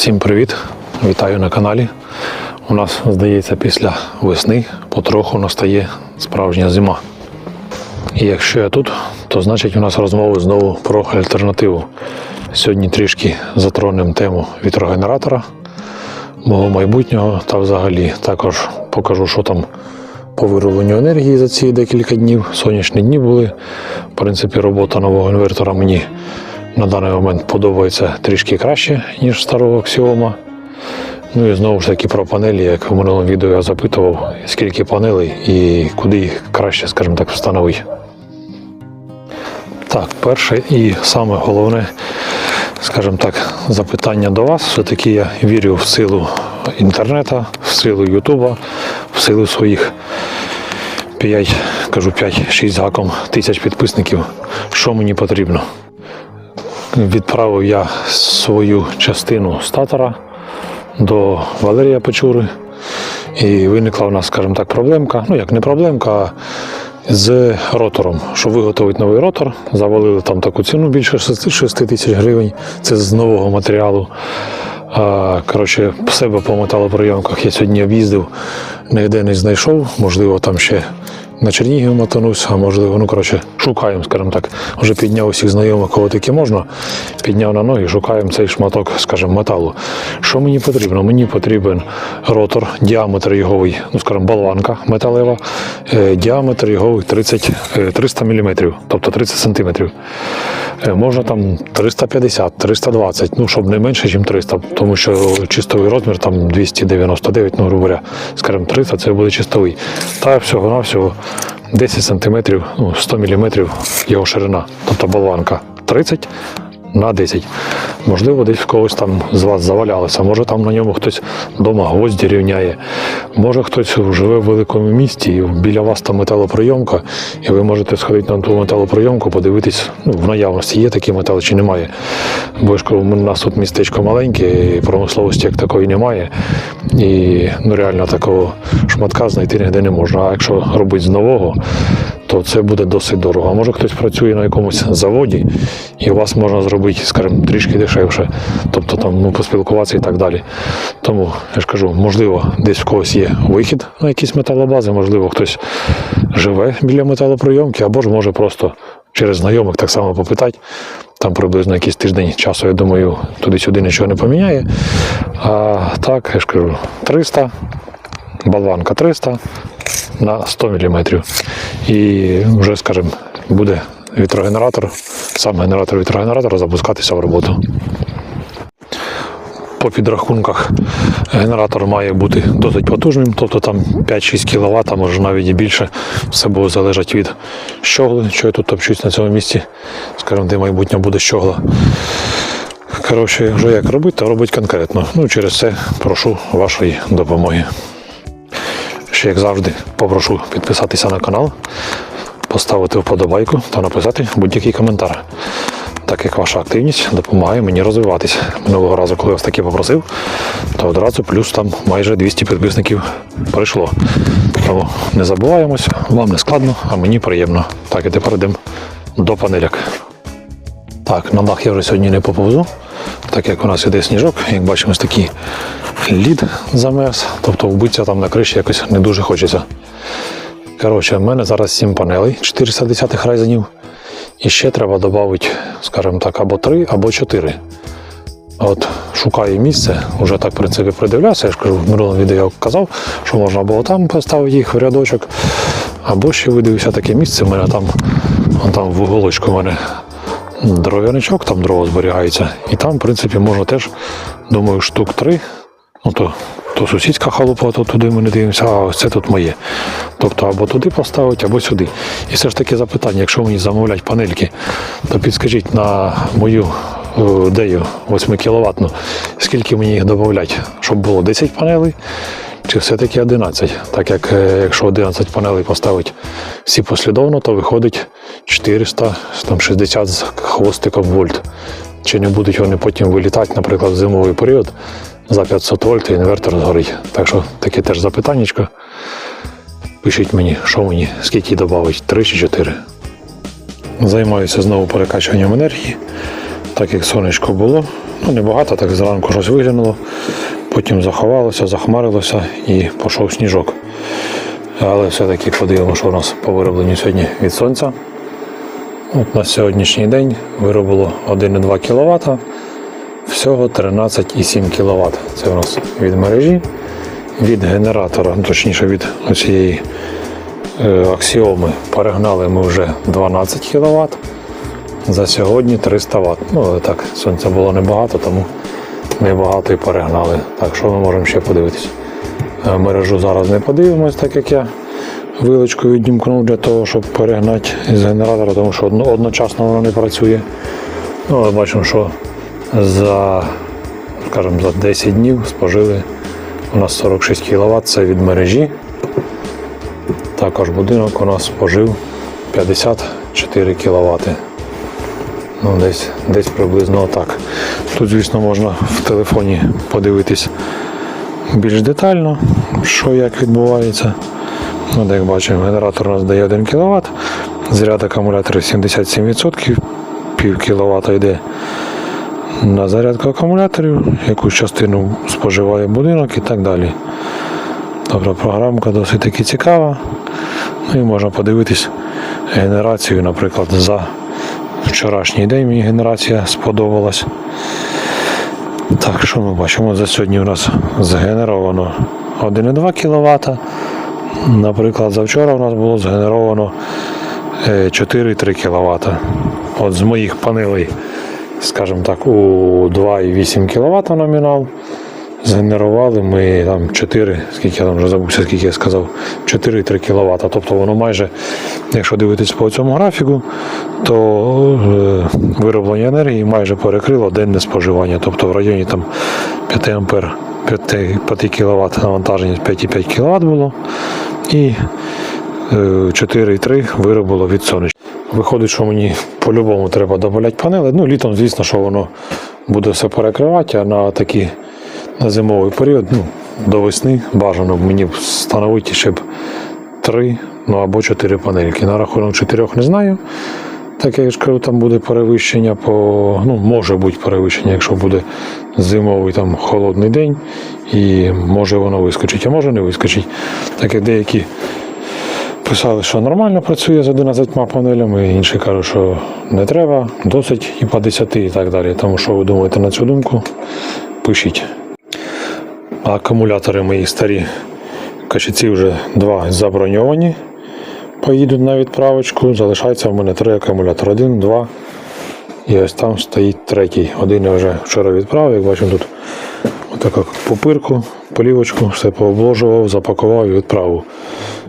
Всім привіт! Вітаю на каналі. У нас, здається, після весни потроху настає справжня зима. І якщо я тут, то значить у нас розмови знову про альтернативу. Сьогодні трішки затронемо тему вітрогенератора, мого майбутнього та взагалі також покажу, що там по виробленню енергії за ці декілька днів. Сонячні дні були. В принципі, робота нового інвертора мені на даний момент подобається трішки краще, ніж старого аксіома. Ну і знову ж таки про панелі, як в минулому відео я запитував, скільки панелей і куди їх краще, скажімо так, встановити. Так, перше і саме головне, скажімо так, запитання до вас. Все-таки я вірю в силу інтернету, в силу Ютуба, в силу своїх 5, кажу 5-6 гаком тисяч підписників. Що мені потрібно? Відправив я свою частину статора до Валерія Печури. І виникла у нас, скажімо так, проблемка. Ну, як не проблемка, а з ротором. Щоб виготовити новий ротор, завалили там таку ціну більше 6 тисяч гривень. Це з нового матеріалу. Коротше, себе по металоприйомках я сьогодні об'їздив, ніде не знайшов. Можливо, там ще на Чернігів мотанусь, а можливо, ну коротше, шукаємо, скажімо так. Вже підняв усіх знайомих, кого тільки можна. Підняв на ноги, шукаємо цей шматок, скажімо, металу. Що мені потрібно? Мені потрібен ротор, діаметр його, ну скажімо, болванка металева, е, діаметр його 30, е, 300 мм, тобто 30 см. Можна там 350, 320, ну щоб не менше, ніж 300, тому що чистовий розмір там 299, ну, грубо говоря, скажімо, 300 це буде чистовий. Та всього-навсього 10 см, ну, 100 мм його ширина, тобто болванка 30 на 10. Можливо, десь в когось там з вас завалялося. Може там на ньому хтось вдома гвозді рівняє. Може хтось живе в великому місті, і біля вас там металоприйомка, і ви можете сходити на ту металоприйомку, подивитись, ну, в наявності є такі метали чи немає. Бо ж у нас тут містечко маленьке, і промисловості як такої немає. І ну, реально такого шматка знайти ніде не можна. А якщо робити з нового, то це буде досить дорого. А може хтось працює на якомусь заводі, і у вас можна зробити, скажімо, трішки дешевше, тобто там ну, поспілкуватися і так далі. Тому я ж кажу, можливо, десь в когось є вихід на якісь металобази, можливо, хтось живе біля металоприйомки, або ж може просто через знайомих так само попитати. Там приблизно якийсь тиждень часу, я думаю, туди-сюди нічого не поміняє. А так, я ж кажу, 300, болванка 300 на 100 мм. І вже, скажімо, буде вітрогенератор, сам генератор вітрогенератора запускатися в роботу. По підрахунках генератор має бути досить потужним, тобто там 5-6 кВт, а може навіть і більше. Все буде залежати від щогли, що я тут топчусь на цьому місці, скажімо, де майбутнє буде щогла. Коротше, вже як робити, то робити конкретно. Ну, через це прошу вашої допомоги. Ще, як завжди, попрошу підписатися на канал, поставити вподобайку та написати будь-який коментар. Так як ваша активність допомагає мені розвиватись. Минулого разу, коли я вас таки попросив, то одразу плюс там майже 200 підписників прийшло. Тому не забуваємось, вам не складно, а мені приємно. Так, і тепер йдемо до панеляк. Так, на дах я вже сьогодні не поповзу, так як у нас іде сніжок, як бачимо, ось такий лід замерз, тобто вбитися там на криші якось не дуже хочеться. Коротше, в мене зараз 7 панелей 410 райзенів. І ще треба додати, скажімо так, або 3, або 4. От шукаю місце, вже так в принципі придивлявся. Я ж кажу, в минулому відео я казав, що можна було там поставити їх в рядочок. Або ще видивився таке місце, в мене там, там в уголочку в мене дров'яничок, там дрова зберігається. І там, в принципі, можна теж, думаю, штук три. Ну, то, то сусідська халупа, то туди ми не дивимося, а ось це тут моє. Тобто або туди поставити, або сюди. І все ж таки запитання, якщо мені замовлять панельки, то підскажіть на мою дею 8 кВт, скільки мені їх додати, щоб було 10 панелей, чи все-таки 11. Так як е, якщо 11 панелей поставити всі послідовно, то виходить 460 з хвостиком вольт. Чи не будуть вони потім вилітати, наприклад, в зимовий період за 500 вольт і інвертор згорить. Так що таке теж запитаннячко. Пишіть мені, що мені, скільки додати, 3 чи 4. Займаюся знову перекачуванням енергії. Так як сонечко було, Ну, небагато, так зранку щось виглянуло, потім заховалося, захмарилося і пішов сніжок. Але все-таки подивимося, що у нас по виробленню сьогодні від сонця. От на сьогоднішній день виробило 1,2 кВт, всього 13,7 кВт. Це у нас від мережі, від генератора, точніше від цієї аксіоми перегнали ми вже 12 кВт. За сьогодні 300 Вт. Ну, але так, сонця було небагато, тому небагато і перегнали. Так, що ми можемо ще подивитися? Е, Мережу зараз не подивимось, так як я вилочку відімкнув для того, щоб перегнати з генератора, тому що одночасно воно не працює. Ну, але бачимо, що за, скажімо, за 10 днів спожили у нас 46 кВт, це від мережі. Також будинок у нас спожив 54 кВт. Ну, десь, десь приблизно так. Тут, звісно, можна в телефоні подивитись більш детально, що як відбувається. Ну, як бачимо, генератор у нас дає 1 кВт, заряд акумулятора 77%, пів кВт йде на зарядку акумуляторів, якусь частину споживає будинок і так далі. Тобто програмка досить таки цікава. Ну і можна подивитись генерацію, наприклад, за вчорашній день мені генерація сподобалась. Так, що ми бачимо? За сьогодні у нас згенеровано 1,2 кВт. Наприклад, за вчора у нас було згенеровано е, 4,3 кВт. От з моїх панелей, скажімо так, у 2,8 кВт номінал. Згенерували ми там 4, скільки я там вже забувся, скільки я сказав, 4-3 кВт. Тобто воно майже, якщо дивитись по цьому графіку, то е, вироблення енергії майже перекрило денне споживання. Тобто в районі там 5 ампер 5, 5 кВт навантаження 5,5 кВт було. І е, 4,3 виробило від сонечка. Виходить, що мені по-любому треба додати панели. Ну, літом, звісно, що воно буде все перекривати, а на такі на зимовий період, ну, до весни бажано б мені встановити ще б три, ну або чотири панельки. На рахунок чотирьох не знаю. Так я ж кажу, там буде перевищення по. Ну, може бути перевищення, якщо буде зимовий там холодний день, і може воно вискочить, а може не вискочить. Так як деякі писали, що нормально працює з 11 панелями, інші кажуть, що не треба, досить і по 10 і так далі. Тому що ви думаєте на цю думку, пишіть. А акумулятори мої старі качиці вже два заброньовані. Поїдуть на відправочку. Залишається в мене три акумулятори. Один, два. І ось там стоїть третій. Один я вже вчора відправив, як бачимо тут отаку пупирку, полівочку, все пообложував, запакував і відправив.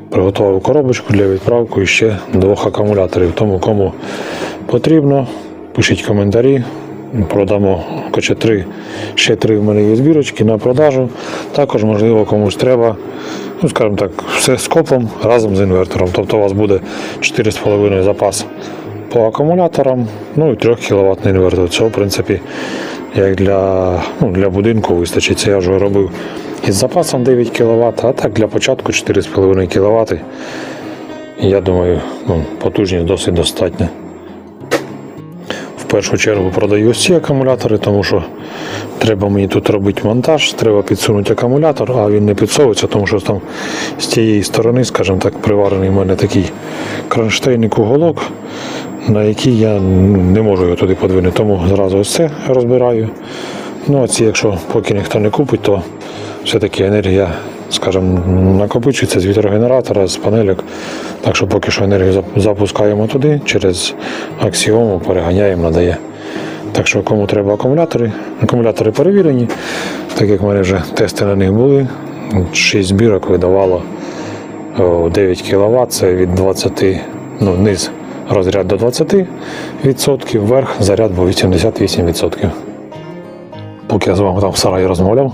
Приготував коробочку для відправки ще двох акумуляторів. Тому кому потрібно, пишіть коментарі. Продамо хоча три, ще три в мене є збірочки на продажу. Також, можливо, комусь треба, ну, скажімо так, все з копом разом з інвертором. Тобто у вас буде 4,5 запас по акумуляторам, ну і 3 кВт інвертор. Цього, в принципі, як для, ну, для будинку вистачить. Це я вже робив із запасом 9 кВт, а так для початку 4,5 кВт. Я думаю, ну, потужність досить достатня. Першу чергу продаю ці акумулятори, тому що треба мені тут робити монтаж, треба підсунути акумулятор, а він не підсовується, тому що там з тієї сторони, скажімо так, приварений в мене такий кронштейник уголок, на який я не можу його туди подвинути. Тому зразу ось це розбираю. Ну а ці, якщо поки ніхто не купить, то все-таки енергія, скажімо, накопичується з вітрогенератора, з панельок. Так що поки що енергію запускаємо туди, через аксіому переганяємо, надає. Так що кому треба акумулятори, акумулятори перевірені, так як в мене вже тести на них були. 6 збірок видавало 9 кВт, це від 20, ну, низ розряд до 20%, вверх заряд був 88%. Поки я з вами там в сараї розмовляв,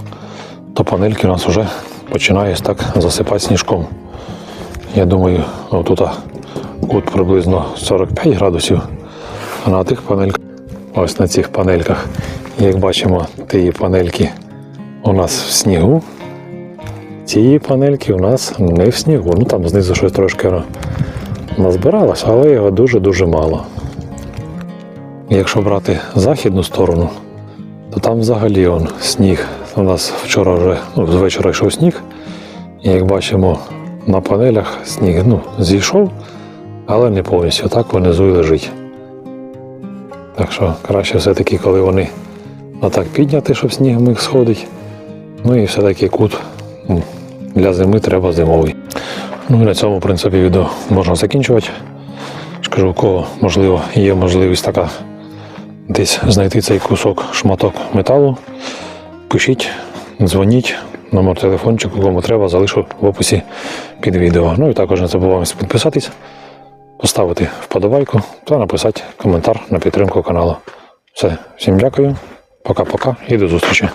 то панельки у нас вже починає так засипати сніжком. Я думаю, отут кут приблизно 45 градусів. А на тих панельках, ось на цих панельках, як бачимо, ті панельки у нас в снігу. Ці панельки у нас не в снігу. Ну там знизу щось трошки назбиралось, але його дуже-дуже мало. Якщо брати західну сторону, то там взагалі он, сніг. У нас вчора вже ну, з вечора йшов сніг. І як бачимо, на панелях сніг ну, зійшов, але не повністю. Так внизу і лежить. Так що краще все-таки, коли вони отак підняти, щоб сніг міг сходить. Ну і все-таки кут для зими треба зимовий. Ну і на цьому, в принципі, відео можна закінчувати. Скажу, у кого можливо є можливість така десь знайти цей кусок шматок металу. Пишіть, дзвоніть, номер телефончику, кому треба, залишу в описі під відео. Ну і також не забуваємо підписатись, поставити вподобайку та написати коментар на підтримку каналу. Все, всім дякую, пока-пока і до зустрічі.